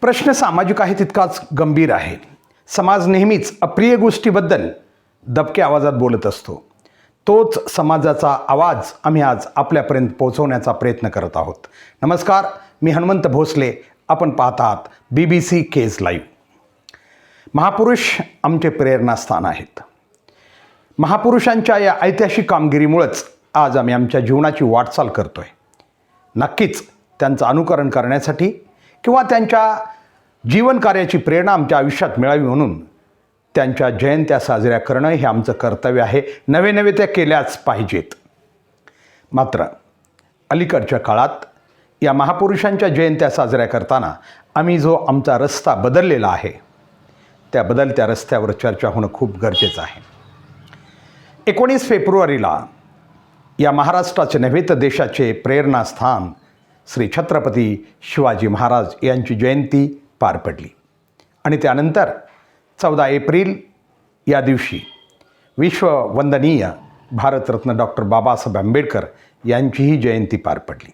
प्रश्न सामाजिक आहे तितकाच गंभीर आहे. समाज नेहमीच अप्रिय गोष्टीबद्दल दबक्या आवाजात बोलत असतो. तोच समाजाचा आवाज आम्ही आज आपल्यापर्यंत पोहोचवण्याचा प्रयत्न करत आहोत. नमस्कार मी हनुमंत भोसले. आपण पाहत आहात B B C Kaij live महापुरुष आमचे प्रेरणास्थान आहेत. महापुरुषांच्या या ऐतिहासिक कामगिरीमुळंच आज आम्ही आमच्या जीवनाची वाटचाल करतो आहे नक्कीच त्यांचं अनुकरण करण्यासाठी किंवा त्यांच्या जीवनकार्याची प्रेरणा आमच्या आयुष्यात मिळावी म्हणून त्यांच्या जयंत्या साजऱ्या करणं हे आमचं कर्तव्य आहे. नवे नवे त्या केल्याच पाहिजेत. मात्र अलीकडच्या काळात या महापुरुषांच्या जयंत्या साजऱ्या करताना आम्ही जो आमचा रस्ता बदललेला आहे त्या बदलत्या रस्त्यावर चर्चा होणं खूप गरजेचं आहे. एकोणीस फेब्रुवारीला या महाराष्ट्राचे नव्हे तर देशाचे प्रेरणास्थान श्री छत्रपती शिवाजी महाराज यांची जयंती पार पडली. आणि त्यानंतर चौदा एप्रिल या दिवशी विश्ववंदनीय भारतरत्न डॉक्टर बाबासाहेब आंबेडकर यांचीही जयंती पार पडली.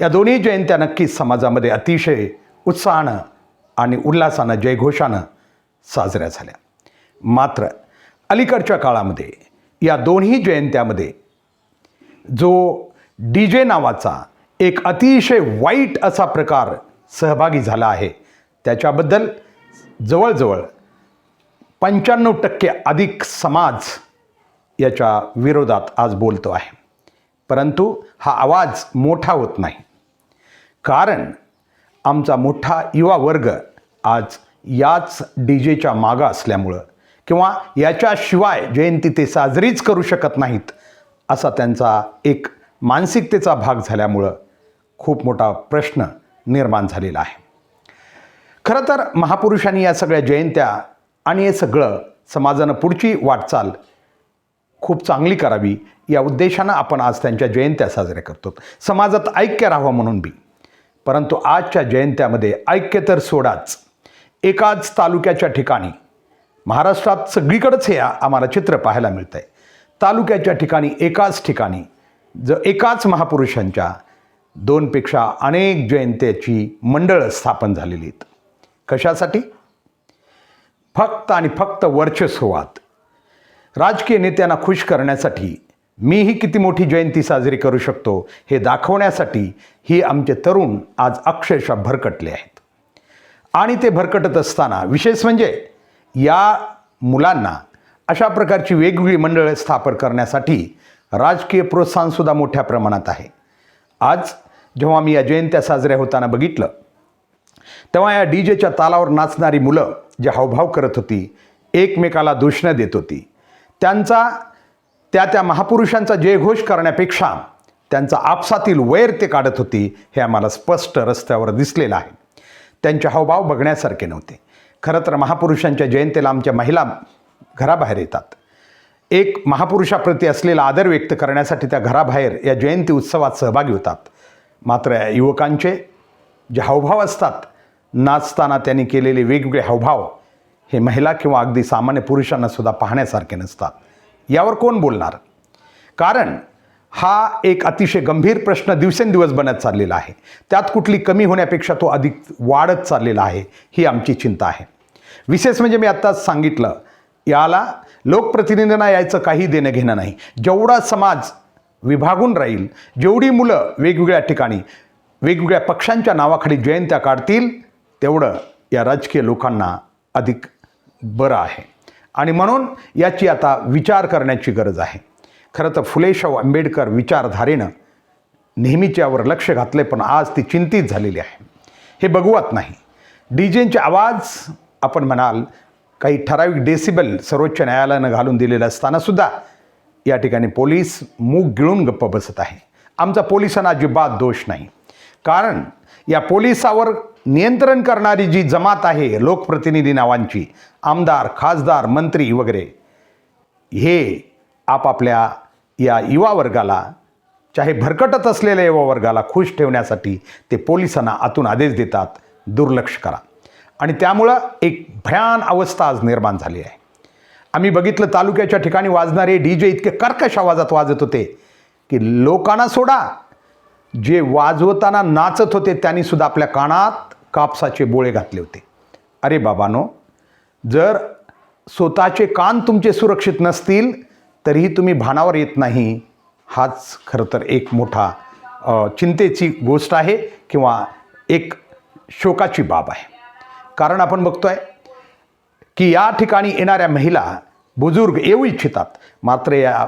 या दोन्ही जयंत्या नक्कीच समाजामध्ये अतिशय उत्साहानं आणि उल्हासानं जयघोषानं साजऱ्या झाल्या. मात्र अलीकडच्या काळामध्ये या दोन्ही जयंत्यामध्ये जो डी जे नावाचा एक अतिशय वाईट असा प्रकार सहभागी झाला आहे. त्याच्याबद्दल जवळजवळ पंच्याण्णव टक्के अधिक समाज याच्या विरोधात आज बोलतो आहे. परंतु हा आवाज मोठा होत नाही. कारण आमचा मोठा युवा वर्ग आज याच डी जेच्या मागं असल्यामुळं किंवा याच्याशिवाय जयंती ते साजरीच करू शकत नाहीत असा त्यांचा एक मानसिकतेचा भाग झाल्यामुळं खूप मोठा प्रश्न निर्माण झालेला आहे. खरं तर महापुरुषांनी या सगळ्या जयंत्या आणि हे सगळं समाजानं पुढची वाटचाल खूप चांगली करावी या उद्देशानं आपण आज त्यांच्या जयंत्या साजऱ्या करतो. समाजात ऐक्य राहावं म्हणून बी. परंतु आजच्या जयंत्यामध्ये ऐक्य तर सोडाच. एकाच तालुक्याच्या ठिकाणी महाराष्ट्रात सगळीकडंच हे आम्हाला चित्र पाहायला मिळतं आहे तालुक्याच्या ठिकाणी एकाच ठिकाणी ज एकाच महापुरुषांच्या दोनपेक्षा अनेक जयंत्याची मंडळं स्थापन झालेली आहेत. कशासाठी? फक्त आणि फक्त वर्चस्वाद राजकीय नेत्यांना खुश करण्यासाठी मीही किती मोठी जयंती साजरी करू शकतो हे दाखवण्यासाठी ही आमचे तरुण आज अक्षरशः भरकटले आहेत. आणि ते भरकटत असताना विशेष म्हणजे या मुलांना अशा प्रकारची वेगवेगळी मंडळं स्थापन करण्यासाठी राजकीय प्रोत्साहनसुद्धा मोठ्या प्रमाणात आहे. आज जेव्हा मी या जयंत्या साजऱ्या होताना बघितलं तेव्हा या डी जेच्या तालावर नाचणारी मुलं जे हावभाव करत होती एकमेकाला दूषणं देत होती त्यांचा त्या त्या महापुरुषांचा जयघोष करण्यापेक्षा त्यांचा आपसातील वैर ते काढत होती हे आम्हाला स्पष्ट रस्त्यावर दिसलेलं आहे. त्यांचे हावभाव बघण्यासारखे नव्हते. खरं तर महापुरुषांच्या जयंतीला आमच्या महिला घराबाहेर येतात. एक महापुरुषाप्रती असलेला आदर व्यक्त करण्यासाठी त्या घराबाहेर या जयंती उत्सवात सहभागी होतात. मात्र युवकांचे जे हावभाव असतात नाचताना त्यांनी केलेले वेगवेगळे हावभाव हे महिला किंवा अगदी सामान्य पुरुषांनासुद्धा पाहण्यासारखे नसतात. यावर कोण बोलणार? कारण हा एक अतिशय गंभीर प्रश्न दिवसेंदिवस बनत चाललेला आहे. त्यात कुठली कमी होण्यापेक्षा तो अधिक वाढत चाललेला आहे ही आमची चिंता आहे. विशेष म्हणजे मी आत्ताच सांगितलं याला लोकप्रतिनिधींना यायचं काही देणं घेणं नाही. जेवढा समाज विभागून राहील. जेवढी मुलं वेगवेगळ्या ठिकाणी वेगवेगळ्या पक्षांच्या नावाखाली जयंत्या काढतील तेवढं या राजकीय लोकांना अधिक बरं आहे. आणि म्हणून याची आता विचार करण्याची गरज आहे. खरं तर फुलेशाहू आंबेडकर विचारधारेनं नेहमीच यावर लक्ष घातले पण आज ती चिंतित झालेली आहे. हे बघवत नाही. डीजेंचे आवाज आपण म्हणाल काही ठराविक डेसिबल सर्वोच्च न्यायालयानं घालून दिलेलं असतानासुद्धा या ठिकाणी पोलीस मूग गिळून गप्प बसत आहे. आमचा पोलिसांना अजिबात दोष नाही. कारण या पोलिसावर नियंत्रण करणारी जी जमात आहे लोकप्रतिनिधी नावांची आमदार खासदार मंत्री वगैरे हे आपापल्या या युवा वर्गाला चाहे भरकटत असलेल्या युवा वर्गाला खुश ठेवण्यासाठी ते पोलिसांना आतून आदेश देतात दुर्लक्ष करा. आणि त्यामुळं एक भयान अवस्था आज निर्माण झाली आहे. आम्ही बघितलं तालुक्याच्या ठिकाणी वाजणारे डी जे इतके कर्कश आवाजात वाजत होते की लोकांना सोडा. जे वाजवताना नाचत होते त्यांनी सुद्धा आपल्या कानात कापसाचे बोळे घातले होते. अरे बाबानो जर स्वतःचे कान तुमचे सुरक्षित नसतील तरीही तुम्ही भानावर येत नाही. हाच खरं तर एक मोठा चिंतेची गोष्ट आहे किंवा एक शोकाची बाब आहे. कारण आपण बघतो आहे की या ठिकाणी येणाऱ्या महिला बुजुर्ग येऊ इच्छितात. मात्र या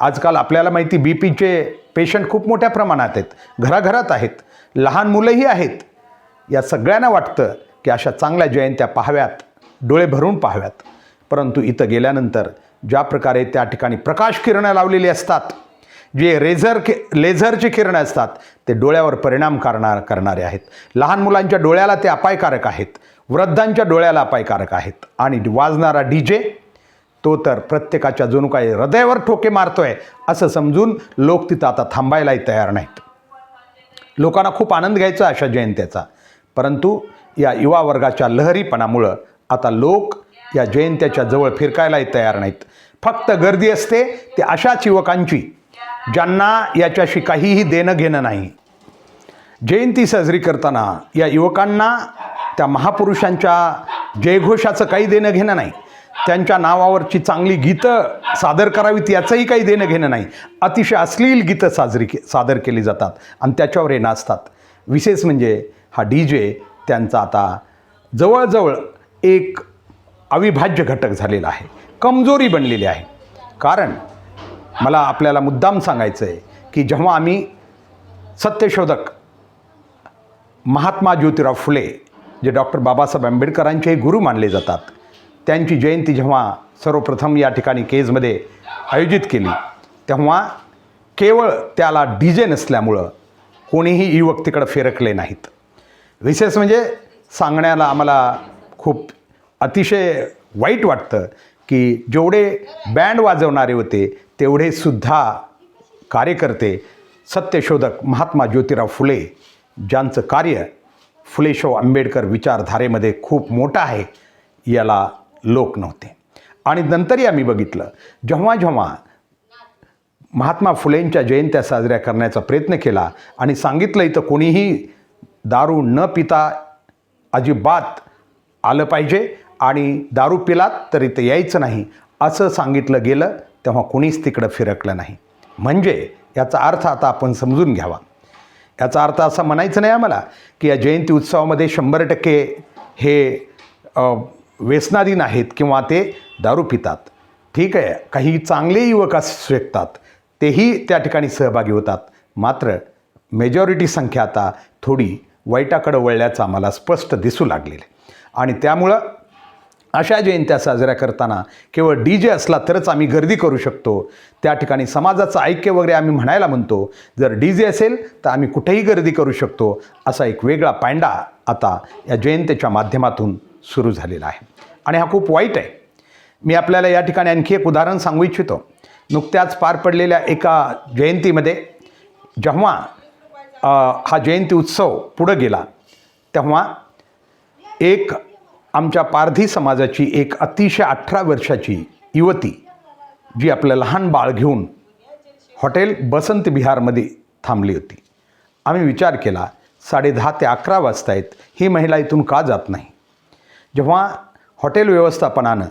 आजकाल आपल्याला माहिती बी पीचे पेशंट खूप मोठ्या प्रमाणात आहेत. घराघरात आहेत. लहान मुलंही आहेत. या सगळ्यांना वाटतं की अशा चांगल्या जयंत्या पाहाव्यात. डोळे भरून पाहाव्यात. परंतु इथं गेल्यानंतर ज्या प्रकारे त्या ठिकाणी प्रकाश किरणं लावलेली असतात जे रेझर कि लेझरची किरणं असतात ते डोळ्यावर परिणाम करणार करणारे आहेत. लहान मुलांच्या डोळ्याला ते अपायकारक आहेत. वृद्धांच्या डोळ्याला अपायकारक आहेत. आणि वाजणारा डी जे तो तर प्रत्येकाच्या जणू काही हृदयावर ठोके मारतोय असं समजून लोक तिथं आता थांबायलाही तयार नाहीत. लोकांना खूप आनंद घ्यायचा अशा जयंत्याचा. परंतु या युवा वर्गाच्या लहरीपणामुळं आता लोक या जयंत्याच्या जवळ फिरकायलाही तयार नाहीत. फक्त गर्दी असते ते अशाच युवकांची ज्यांना याच्याशी काहीही देणं घेणं नाही. जयंती साजरी करताना या युवकांना त्या महापुरुषांच्या जयघोषाचं काही देणं घेणं नाही. त्यांच्या नावावरची चांगली गीतं सादर करावीत याचंही काही देणं घेणं नाही. अतिशय अश्लील गीतं साजरी के सादर केली जातात आणि त्याच्यावर हे नाचतात. विशेष म्हणजे हा डी जे त्यांचा आता जवळजवळ एक अविभाज्य घटक झालेला आहे. कमजोरी बनलेली आहे. कारण मला आपल्याला मुद्दाम सांगायचं आहे की जेव्हा आम्ही सत्यशोधक महात्मा ज्योतिराव फुले जे डॉक्टर बाबासाहेब आंबेडकरांचे गुरु मानले जातात त्यांची जयंती जेव्हा सर्वप्रथम या ठिकाणी केजमध्ये आयोजित केली तेव्हा केवळ त्याला डी जे नसल्यामुळं कोणीही युवक तिकडं फिरकले नाहीत. विशेष म्हणजे सांगण्याला आम्हाला खूप अतिशय वाईट वाटतं की जेवढे बँड वाजवणारे होते तेवढे सुद्धा कार्यकर्ते सत्यशोधक महात्मा ज्योतिराव फुले ज्यांचं कार्य फुलेशाह आंबेडकर विचारधारेमध्ये खूप मोठं आहे याला लोक नव्हते. आणि नंतरही आम्ही बघितलं जेव्हा जेव्हा महात्मा फुलेंच्या जयंत्या साजऱ्या करण्याचा प्रयत्न केला आणि सांगितलं इथं कोणीही दारू न पिता अजिबात आलं पाहिजे आणि दारू पिलात तर इथं यायचं नाही असं सांगितलं गेलं तेव्हा कोणीच तिकडं फिरकलं नाही. म्हणजे याचा अर्थ आता आपण समजून घ्यावा. याचा अर्थ असा म्हणायचं नाही आम्हाला की या जयंती उत्सवामध्ये शंभर टक्के हे व्यसनाधीन आहेत किंवा ते दारू पितात. ठीक आहे काही चांगले युवक असू तेही त्या ठिकाणी सहभागी होतात. मात्र मेजॉरिटी संख्या आता थोडी वाईटाकडं वळल्याचं आम्हाला स्पष्ट दिसू लागलेलं आणि त्यामुळं अशा जयंत्या साजऱ्या करताना केवळ डी जे असला तरच आम्ही गर्दी करू शकतो. त्या ठिकाणी समाजाचं ऐक्य वगैरे आम्ही म्हणायला म्हणतो. जर डी जे असेल तर आम्ही कुठेही गर्दी करू शकतो असा एक वेगळा पायंडा आता या जयंतीच्या माध्यमातून सुरू झालेला आहे. आणि हा खूप वाईट आहे. मी आपल्याला या ठिकाणी आणखी एक उदाहरण सांगू इच्छितो. नुकत्याच पार पडलेल्या एका जयंतीमध्ये जेव्हा हा जयंती उत्सव पुढं गेला तेव्हा एक आमच्या पारधी समाजाची एक अतिशय अठरा वर्षाची युवती जी आपलं लहान बाळ घेऊन हॉटेल बसंत बिहारमध्ये थांबली होती. आम्ही विचार केला साडे दहा ते अकरा वाजता आहेत ही महिला इथून का जात नाही? जेव्हा हॉटेल व्यवस्थापनानं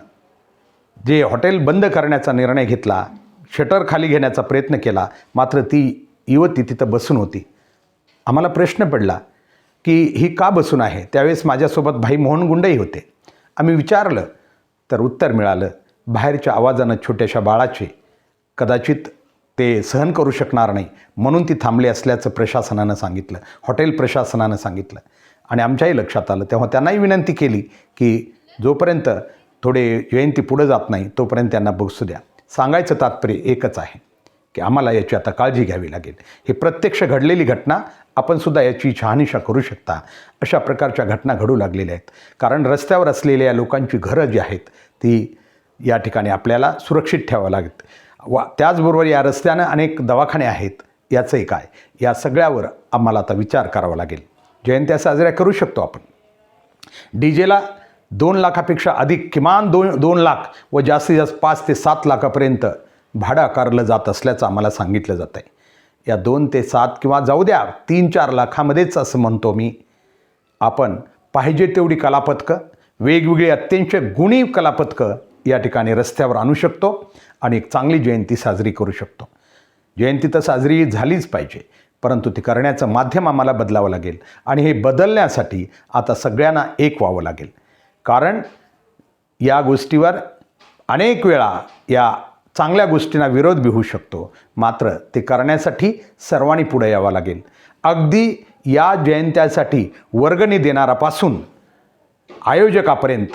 जे हॉटेल बंद करण्याचा निर्णय घेतला शटर खाली घेण्याचा प्रयत्न केला मात्र ती युवती तिथं बसून होती. आम्हाला प्रश्न पडला की ही का बसून आहे? त्यावेळेस माझ्यासोबत भाई मोहन गुंडही होते. आम्ही विचारलं तर उत्तर मिळालं बाहेरच्या आवाजानं छोट्याशा बाळाचे कदाचित ते सहन करू शकणार नाही म्हणून ती थांबली असल्याचं प्रशासनानं सांगितलं हॉटेल प्रशासनानं सांगितलं. आणि आमच्याही लक्षात आलं. तेव्हा त्यांनाही विनंती केली की जोपर्यंत थोडे जयंती पुढं जात नाही तोपर्यंत त्यांना बसू द्या. सांगायचं तात्पर्य एकच आहे की आम्हाला याची आता काळजी घ्यावी लागेल. ही प्रत्यक्ष घडलेली घटना आपण सुद्धा याची छहानिशा करू शकता. अशा प्रकारच्या घटना घडू लागलेल्या आहेत. कारण रस्त्यावर असलेल्या लोकांची घरं जी आहेत ती या ठिकाणी आपल्याला सुरक्षित ठेवावं लागेल. वा त्याचबरोबर या रस्त्यानं अनेक दवाखाने आहेत याचंही काय या सगळ्यावर आम्हाला आता विचार करावा लागेल. जयंत्या साजऱ्या करू शकतो आपण. डी जेला दोन लाखापेक्षा अधिक किमान दोन दोन लाख व जास्तीत जास्त पाच ते सात लाखापर्यंत भाडं आकारलं जात असल्याचं आम्हाला सांगितलं जात आहे या दोन ते सात किंवा जाऊ द्या तीन चार लाखामध्येच असं म्हणतो मी आपण पाहिजे तेवढी कलापथकं वेगवेगळी अत्यंत गुणी कलापथकं या ठिकाणी रस्त्यावर आणू शकतो आणि एक चांगली जयंती साजरी करू शकतो. जयंती तर साजरी झालीच पाहिजे. परंतु ती करण्याचं माध्यम आम्हाला बदलावं लागेल आणि हे बदलण्यासाठी आता सगळ्यांना एक व्हावं लागेल. कारण या गोष्टीवर अनेक वेळा या चांगल्या गोष्टींना विरोध बी होऊ शकतो. मात्र ते करण्यासाठी सर्वांनी पुढे यावं लागेल. अगदी या जयंत्यासाठी वर्गणी देणारापासून आयोजकापर्यंत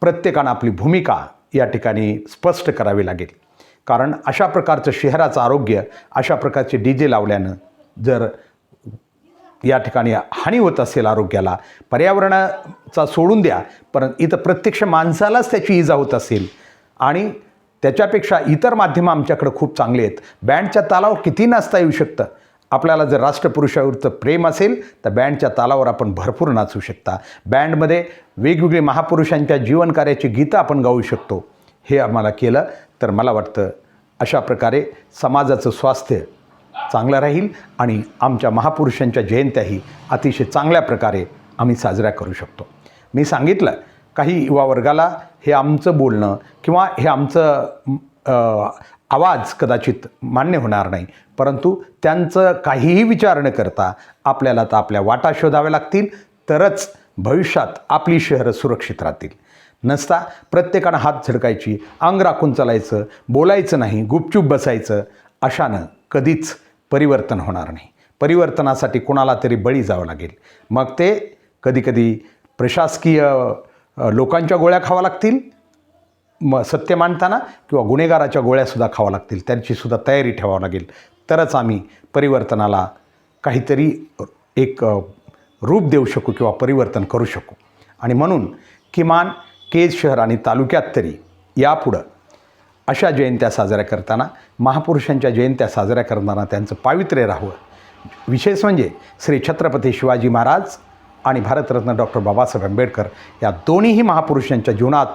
प्रत्येकानं आपली भूमिका या ठिकाणी स्पष्ट करावी लागेल. कारण अशा प्रकारचं शहराचं आरोग्य अशा प्रकारचे डी जे लावल्यानं जर या ठिकाणी हानी होत असेल आरोग्याला पर्यावरणाचा सोडून द्या परंतु इथं प्रत्यक्ष माणसालाच त्याची इजा होत असेल आणि त्याच्यापेक्षा इतर माध्यमं आमच्याकडं खूप चांगली आहेत. बँडच्या तालावर किती नाचता येऊ शकतं? आपल्याला जर राष्ट्रपुरुषावरचं प्रेम असेल तर बँडच्या तालावर आपण भरपूर नाचू शकता. बँडमध्ये वेगवेगळे महापुरुषांच्या जीवनकार्याची गीतं आपण गाऊ शकतो. हे आम्हाला केलं तर मला वाटतं अशा प्रकारे समाजाचं स्वास्थ्य चांगलं राहील आणि आमच्या महापुरुषांच्या जयंत्याही अतिशय चांगल्या प्रकारे आम्ही साजऱ्या करू शकतो. मी सांगितलं काही युवा वर्गाला हे आमचं बोलणं किंवा हे आमचं आवाज कदाचित मान्य होणार नाही परंतु त्यांचं काहीही विचार न करता आपल्याला तर आपल्या वाटा शोधाव्या लागतील तरच भविष्यात आपली शहरं सुरक्षित राहतील. नसता प्रत्येकानं हात झडकायची अंग राखून चालायचं बोलायचं नाही गुपचूप बसायचं अशानं कधीच परिवर्तन होणार नाही. परिवर्तनासाठी कोणाला तरी बळी जावं लागेल. मग ते कधीकधी प्रशासकीय लोकांच्या गोळ्या खावा लागतील. म सत्य मांडताना किंवा गुन्हेगाराच्या गोळ्यासुद्धा खावा लागतील. त्यांचीसुद्धा तयारी ठेवावं लागेल. तरच आम्ही परिवर्तनाला काहीतरी एक रूप देऊ शकू किंवा परिवर्तन करू शकू. आणि म्हणून किमान केज शहर आणि तालुक्यात तरी यापुढं अशा जयंत्या साजऱ्या करताना महापुरुषांच्या जयंत्या साजऱ्या करताना त्यांचं पावित्र्य राहावं. विशेष म्हणजे श्री छत्रपती शिवाजी महाराज आणि भारतरत्न डॉक्टर बाबासाहेब आंबेडकर या दोन्हीही महापुरुषांच्या जीवनात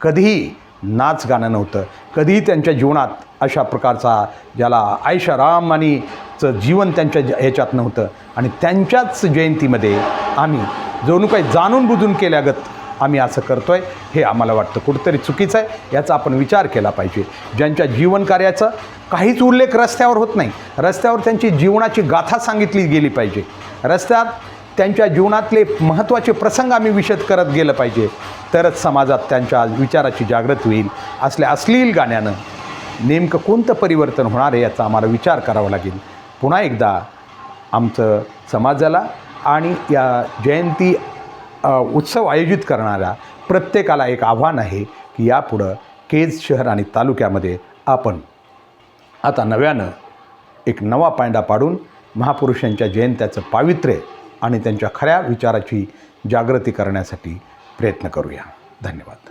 कधीही नाच गाणं नव्हतं. कधीही त्यांच्या जीवनात अशा प्रकारचा ज्याला आयशाराम आणि चं जीवन त्यांच्या ज- ह्याच्यात नव्हतं. आणि त्यांच्याच जयंतीमध्ये आम्ही जणू काही जाणून बुजून केल्यागत आम्ही असं करतो आहे हे आम्हाला वाटतं कुठंतरी चुकीचं आहे याचा आपण विचार केला पाहिजे. ज्यांच्या जीवनकार्याचं काहीच उल्लेख रस्त्यावर होत नाही. रस्त्यावर त्यांची जीवनाची गाथा सांगितली गेली पाहिजे. रस्त्यात त्यांच्या जीवनातले महत्त्वाचे प्रसंग आम्ही विशद करत गेलं पाहिजे. तरच समाजात त्यांच्या विचाराची जागृती होईल. असल्या अश्लील गाण्यानं नेमकं कोणतं परिवर्तन होणार आहे याचा आम्हाला विचार करावा लागेल. पुन्हा एकदा आमचं समाजाला आणि या जयंती उत्सव आयोजित करणाऱ्या प्रत्येकाला एक आव्हान आहे की यापुढं केज शहर आणि तालुक्यामध्ये आपण आता नव्यानं एक नवा पायंडा पाडून महापुरुषांच्या जयंत्याचं पावित्र्य आणि त्यांच्या खऱ्या विचाराची जागृती करण्यासाठी प्रयत्न करूया. धन्यवाद.